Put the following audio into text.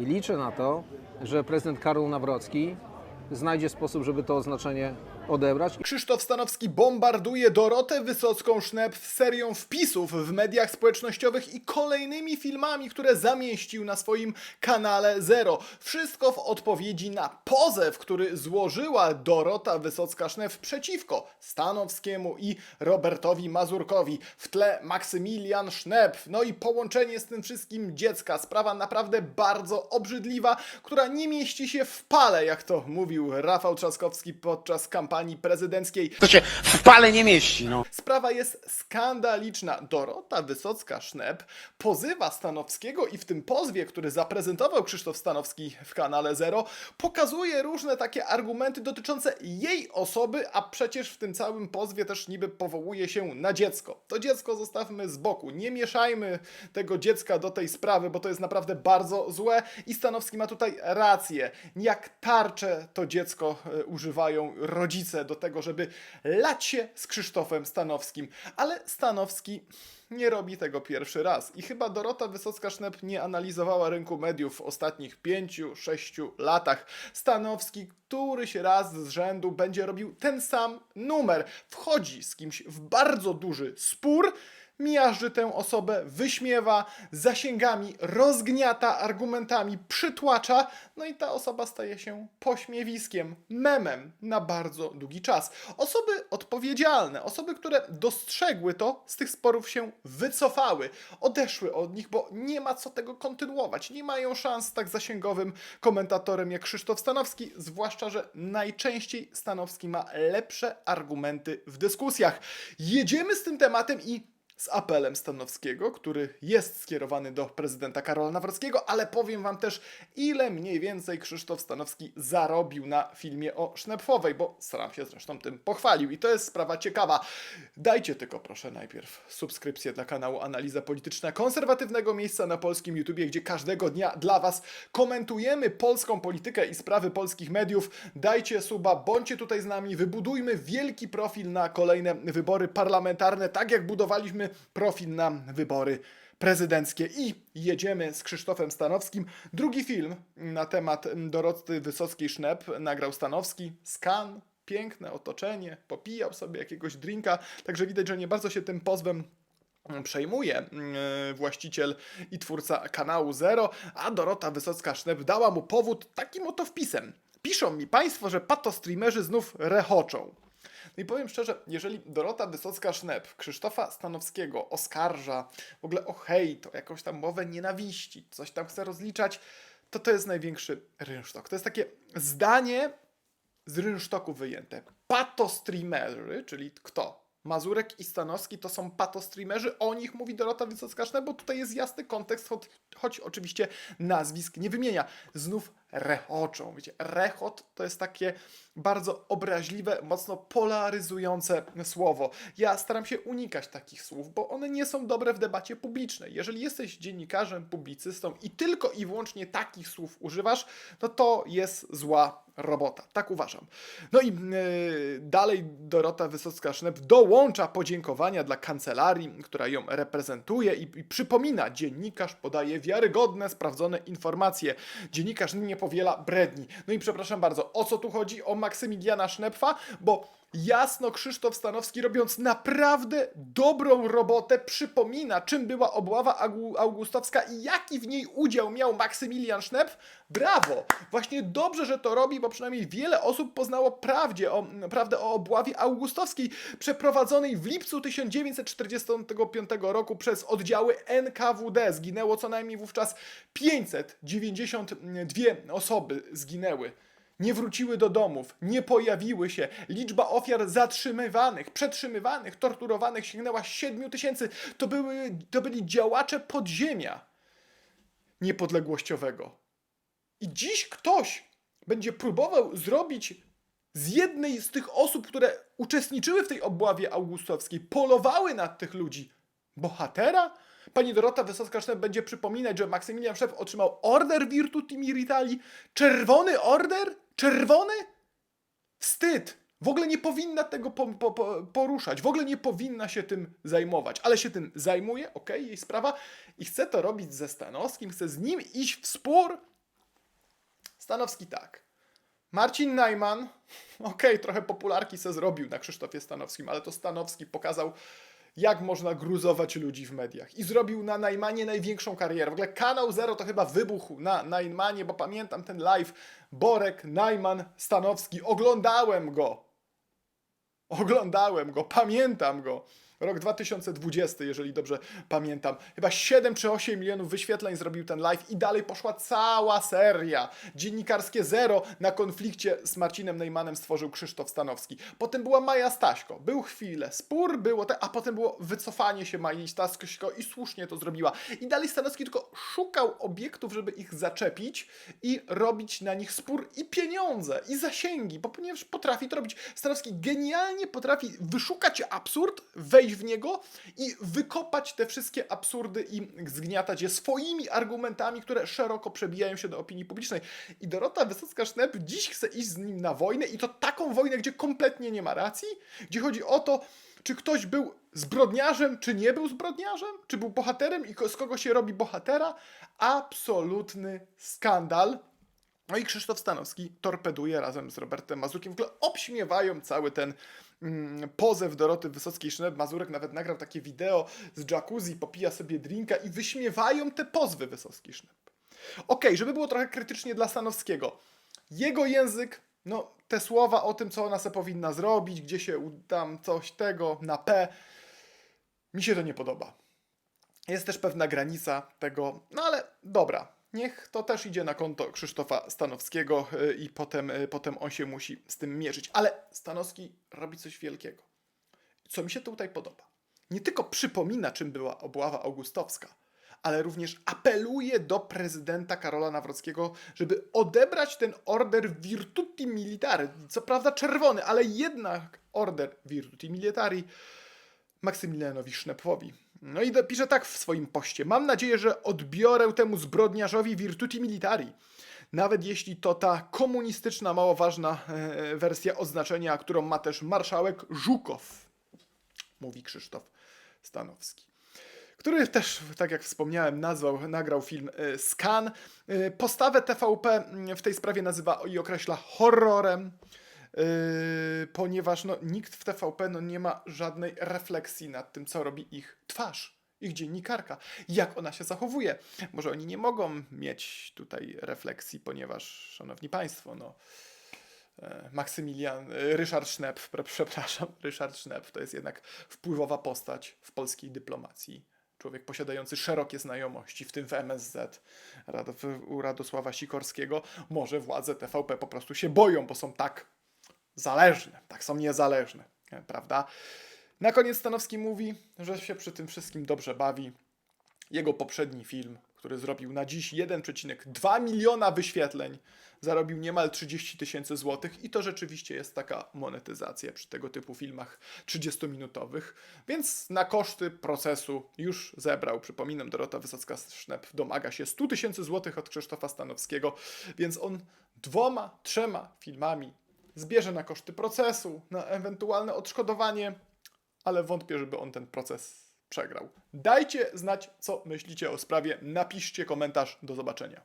I liczę na to, że prezydent Karol Nawrocki znajdzie sposób, żeby to oznaczenie odebrać. Krzysztof Stanowski bombarduje Dorotę Wysocką-Sznep serią wpisów w mediach społecznościowych i kolejnymi filmami, które zamieścił na swoim kanale Zero. Wszystko w odpowiedzi na pozew, który złożyła Dorota Wysocka-Sznep przeciwko Stanowskiemu i Robertowi Mazurkowi. W tle Maksymilian Sznep, no i połączenie z tym wszystkim dziecka. Sprawa naprawdę bardzo obrzydliwa, która nie mieści się w pale, jak to mówił Rafał Trzaskowski podczas kampanii prezydenckiej. To się w pale nie mieści, no. Sprawa jest skandaliczna. Dorota Wysocka-Sznep pozywa Stanowskiego i w tym pozwie, który zaprezentował Krzysztof Stanowski w kanale Zero, pokazuje różne takie argumenty dotyczące jej osoby, a przecież w tym całym pozwie też niby powołuje się na dziecko. To dziecko zostawmy z boku. Nie mieszajmy tego dziecka do tej sprawy, bo to jest naprawdę bardzo złe i Stanowski ma tutaj rację. Jak tarcze to dziecko e, używają rodzice do tego, żeby lać się z Krzysztofem Stanowskim. Ale Stanowski nie robi tego pierwszy raz. I chyba Dorota Wysocka-Sznep nie analizowała rynku mediów w ostatnich pięciu, sześciu latach. Stanowski któryś raz z rzędu będzie robił ten sam numer. Wchodzi z kimś w bardzo duży spór, miażdży tę osobę, wyśmiewa zasięgami, rozgniata argumentami, przytłacza, no i ta osoba staje się pośmiewiskiem, memem na bardzo długi czas. Osoby odpowiedzialne, osoby, które dostrzegły to, z tych sporów się wycofały, odeszły od nich, bo nie ma co tego kontynuować. Nie mają szans z tak zasięgowym komentatorem jak Krzysztof Stanowski, zwłaszcza, że najczęściej Stanowski ma lepsze argumenty w dyskusjach. Jedziemy z tym tematem i z apelem Stanowskiego, który jest skierowany do prezydenta Karola Nawrockiego, ale powiem wam też, ile mniej więcej Krzysztof Stanowski zarobił na filmie o Sznepfowej, bo staram się zresztą tym pochwalił i to jest sprawa ciekawa. Dajcie tylko proszę najpierw subskrypcję dla kanału Analiza Polityczna konserwatywnego miejsca na polskim YouTubie, gdzie każdego dnia dla was komentujemy polską politykę i sprawy polskich mediów. Dajcie suba, bądźcie tutaj z nami, wybudujmy wielki profil na kolejne wybory parlamentarne, tak jak budowaliśmy profil na wybory prezydenckie i jedziemy z Krzysztofem Stanowskim. Drugi film na temat Doroty Wysockiej-Sznep nagrał Stanowski, Skan, piękne otoczenie, popijał sobie jakiegoś drinka, także widać, że nie bardzo się tym pozwem przejmuje yy, właściciel i twórca kanału Zero, a Dorota Wysocka-Sznep dała mu powód takim oto wpisem. Piszą mi państwo, że patostreamerzy znów rechoczą. No i powiem szczerze, jeżeli Dorota Wysocka-Sznep Krzysztofa Stanowskiego oskarża w ogóle o hejt, o jakąś tam mowę nienawiści, coś tam chce rozliczać, to to jest największy rynsztok. To jest takie zdanie z rynsztoku wyjęte. Patostreamerzy, czyli kto? Mazurek i Stanowski to są patostreamerzy, o nich mówi Dorota Wysocka-Sznep, bo tutaj jest jasny kontekst, choć, choć oczywiście nazwisk nie wymienia. Znów rechoczą. Wiecie, rechot to jest takie bardzo obraźliwe, mocno polaryzujące słowo. Ja staram się unikać takich słów, bo one nie są dobre w debacie publicznej. Jeżeli jesteś dziennikarzem, publicystą i tylko i wyłącznie takich słów używasz, no to jest zła robota. Tak uważam. No i yy, dalej Dorota Wysocka-Sznep dołącza podziękowania dla kancelarii, która ją reprezentuje i, i przypomina, dziennikarz podaje wiarygodne, sprawdzone informacje. Dziennikarz nie powiela bredni. No i przepraszam bardzo, o co tu chodzi? O Maksymiliana Sznepfa? Bo jasno Krzysztof Stanowski, robiąc naprawdę dobrą robotę, przypomina, czym była obława augustowska i jaki w niej udział miał Maksymilian Sznepf. Brawo! Właśnie dobrze, że to robi, bo przynajmniej wiele osób poznało prawdzie o, prawdę o obławie augustowskiej, przeprowadzonej w lipcu 1945 roku przez oddziały NKWD. Zginęło co najmniej wówczas 592 osoby zginęły nie wróciły do domów, nie pojawiły się. Liczba ofiar zatrzymywanych, przetrzymywanych, torturowanych sięgnęła 7 tysięcy. To, były, to byli działacze podziemia niepodległościowego. I dziś ktoś będzie próbował zrobić z jednej z tych osób, które uczestniczyły w tej obławie augustowskiej, polowały na tych ludzi, bohatera? Pani Dorota Wysocka-Sznep będzie przypominać, że Maksymilian Szef otrzymał order Virtuti Militari. Czerwony order? Czerwony? Wstyd! W ogóle nie powinna tego po, po, po, poruszać, w ogóle nie powinna się tym zajmować, ale się tym zajmuje, okej, jej sprawa i chce to robić ze Stanowskim, chce z nim iść w spór. Stanowski tak. Marcin Najman, okej, trochę popularki se zrobił na Krzysztofie Stanowskim, ale to Stanowski pokazał, jak można gruzować ludzi w mediach. I zrobił na Najmanie największą karierę. W ogóle kanał Zero to chyba wybuchł na Najmanie, bo pamiętam ten live. Borek, Najman, Stanowski. Oglądałem go. Oglądałem go, pamiętam go. Rok 2020, jeżeli dobrze pamiętam. Chyba 7 czy 8 milionów wyświetleń zrobił ten live i dalej poszła cała seria. Dziennikarskie zero na konflikcie z Marcinem Neymanem stworzył Krzysztof Stanowski. Potem była Maja Staśko. Był chwilę spór, było te, a potem było wycofanie się Maji Staśko i słusznie to zrobiła. I dalej Stanowski tylko szukał obiektów, żeby ich zaczepić i robić na nich spór i pieniądze, i zasięgi, bo ponieważ potrafi to robić. Stanowski genialnie potrafi wyszukać absurd, wejść w niego i wykopać te wszystkie absurdy i zgniatać je swoimi argumentami, które szeroko przebijają się do opinii publicznej. I Dorota Wysocka-Sznep dziś chce iść z nim na wojnę i to taką wojnę, gdzie kompletnie nie ma racji, gdzie chodzi o to, czy ktoś był zbrodniarzem, czy nie był zbrodniarzem, czy był bohaterem i z kogo się robi bohatera. Absolutny skandal. No i Krzysztof Stanowski torpeduje razem z Robertem Mazurkiem. W ogóle obśmiewają cały ten pozew Doroty Wysockiej-Sznep. Mazurek nawet nagrał takie wideo z jacuzzi, popija sobie drinka i wyśmiewają te pozwy Wysockiej-Sznep. Okej, żeby było trochę krytycznie dla Stanowskiego. Jego język, no te słowa o tym, co ona se powinna zrobić, gdzie się tam coś tego na P, mi się to nie podoba. Jest też pewna granica tego, no ale dobra, niech to też idzie na konto Krzysztofa Stanowskiego y, i potem, y, potem on się musi z tym mierzyć. Ale Stanowski robi coś wielkiego. Co mi się tutaj podoba. Nie tylko przypomina, czym była obława augustowska, ale również apeluje do prezydenta Karola Nawrockiego, żeby odebrać ten order Virtuti Militari. Co prawda czerwony, ale jednak order Virtuti Militari Maksymilianowi Sznepowi. No i pisze tak w swoim poście. Mam nadzieję, że odbiorę temu zbrodniarzowi Virtuti Militari. Nawet jeśli to ta komunistyczna, mało ważna e, wersja oznaczenia, którą ma też marszałek Żukow, mówi Krzysztof Stanowski. Który też, tak jak wspomniałem, nazwał, nagrał film e, Skan. E, Postawę TVP w tej sprawie nazywa i określa horrorem. Yy, ponieważ no, nikt w TVP no, nie ma żadnej refleksji nad tym, co robi ich twarz, ich dziennikarka, jak ona się zachowuje. Może oni nie mogą mieć tutaj refleksji, ponieważ, szanowni państwo, no, e, Maksymilian, e, Ryszard pre- przepraszam, Ryszard Schnepp to jest jednak wpływowa postać w polskiej dyplomacji. Człowiek posiadający szerokie znajomości, w tym w MSZ, u Radosława Sikorskiego. Może władze TVP po prostu się boją, bo są tak zależne, tak są niezależne, e, prawda? Na koniec Stanowski mówi, że się przy tym wszystkim dobrze bawi. Jego poprzedni film, który zrobił na dziś 1,2 miliona wyświetleń, zarobił niemal 30 tysięcy złotych i to rzeczywiście jest taka monetyzacja przy tego typu filmach 30-minutowych, więc na koszty procesu już zebrał, przypominam, Dorota Wysocka-Sznep domaga się 100 tysięcy złotych od Krzysztofa Stanowskiego, więc on dwoma, trzema filmami zbierze na koszty procesu, na ewentualne odszkodowanie, ale wątpię, żeby on ten proces przegrał. Dajcie znać, co myślicie o sprawie, napiszcie komentarz, do zobaczenia.